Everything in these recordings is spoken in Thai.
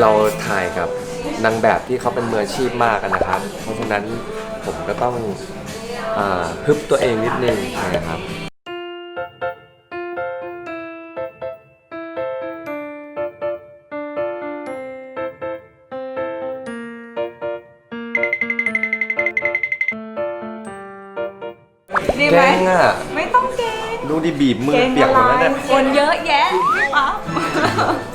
เราถ่ายกับนางแบบที่เขาเป็นมืออาชีพมากอะนะครับ เพราะฉะนั้นผมก็ต้องอาฮึบตัวเองนิดนึงนะครับดีเก่ไหมงอะไม่ต้องเก่งดูดิบีบมือเปียกหมดแล้วเนี่ยคนเยอะแยะพี่ป๊า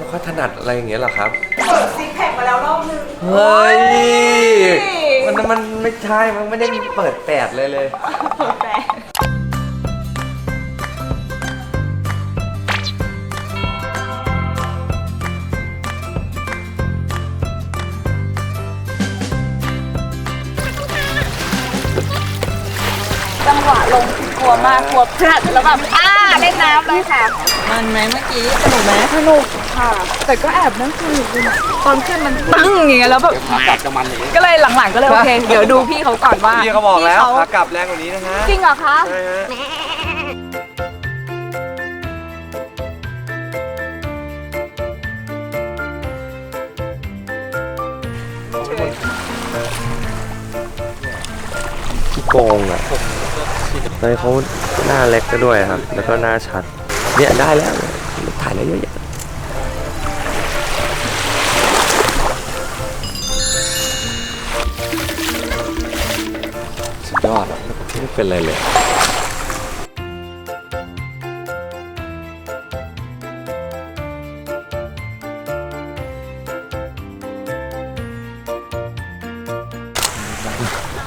เขาถนัดอะไรอย่างเงี้ยเหรอครับ เปิดซิกแพคมาแล้วรอบนึงเฮ้ยเฮ้ย มันมันไม่ใช่ มันไม่ได้มีเปิดแปดเลยเลยแต่จังหวะลงกลัวมากกลัวพลาดแล้วแบบอ้าเล่นน้ำเลยค่ะ มันไหมเมื่อกี้สนุกไหมสนุก ค่ะ แต่ก็แอบนั่งสนุกอยู่นะตอนขึ้นมันปึ้งอย่างเงี้ยแล้วแบบก็เลยหลังๆก็เลยโอเคเดี๋ยวดูพี่เขาก่อนว่าพี่เขาบอกแล้วพี่ขากลับแรงกว่านี้นะฮะจริงเหรอคะใช่ฮะขี้โกงอะเลยเขาหน้าเล็กก็ด้วยครับ แล้วก็หน้าชัด เนี่ยได้แล้ว ถ่ายแล้วเยอะแยะ เป็นไรเลย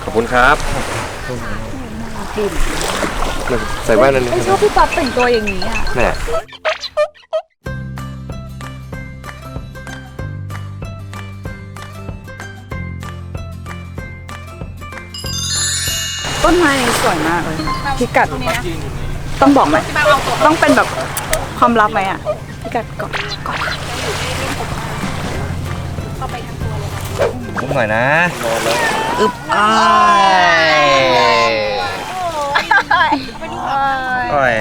ขอบคุณครับใส่แว่นอันนี้ไม่ชอบพี่ป๊อปแต่งตัวอย่างนี้อะแหม่ ต้นไม้สวยมากเลยพิกัดต้องบอกไหมต้องเป็นแบบความลับไหมอะพิกัดก่อนก่อนคุ้มหน่อยนะอึบอ้ายโอ้ย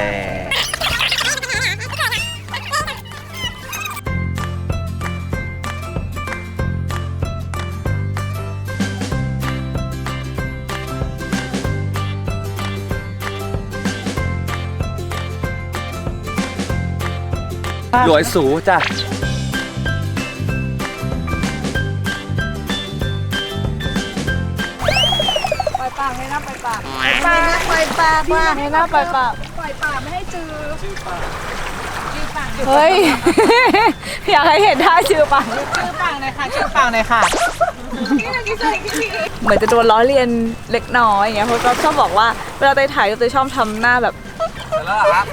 หลวยสูจ้ะปล่อยปากให้นะปล่อยปากปากปล่อยปากปากให้นะปล่อยปากปล่อยปากไม่ให้จือเฮ้ย อยากให้เห็นท่าชื่อปากชื่อปังเลยค่ะชื่อปังเลยค่ะเหมือนจะโดนล้อเลียนเล็กน้อยอย่างเงี้ยเพราะก็ชอบบอกว่าเวลาไปถ่ายก็จะชอบทำหน้าแบบแล้วครับ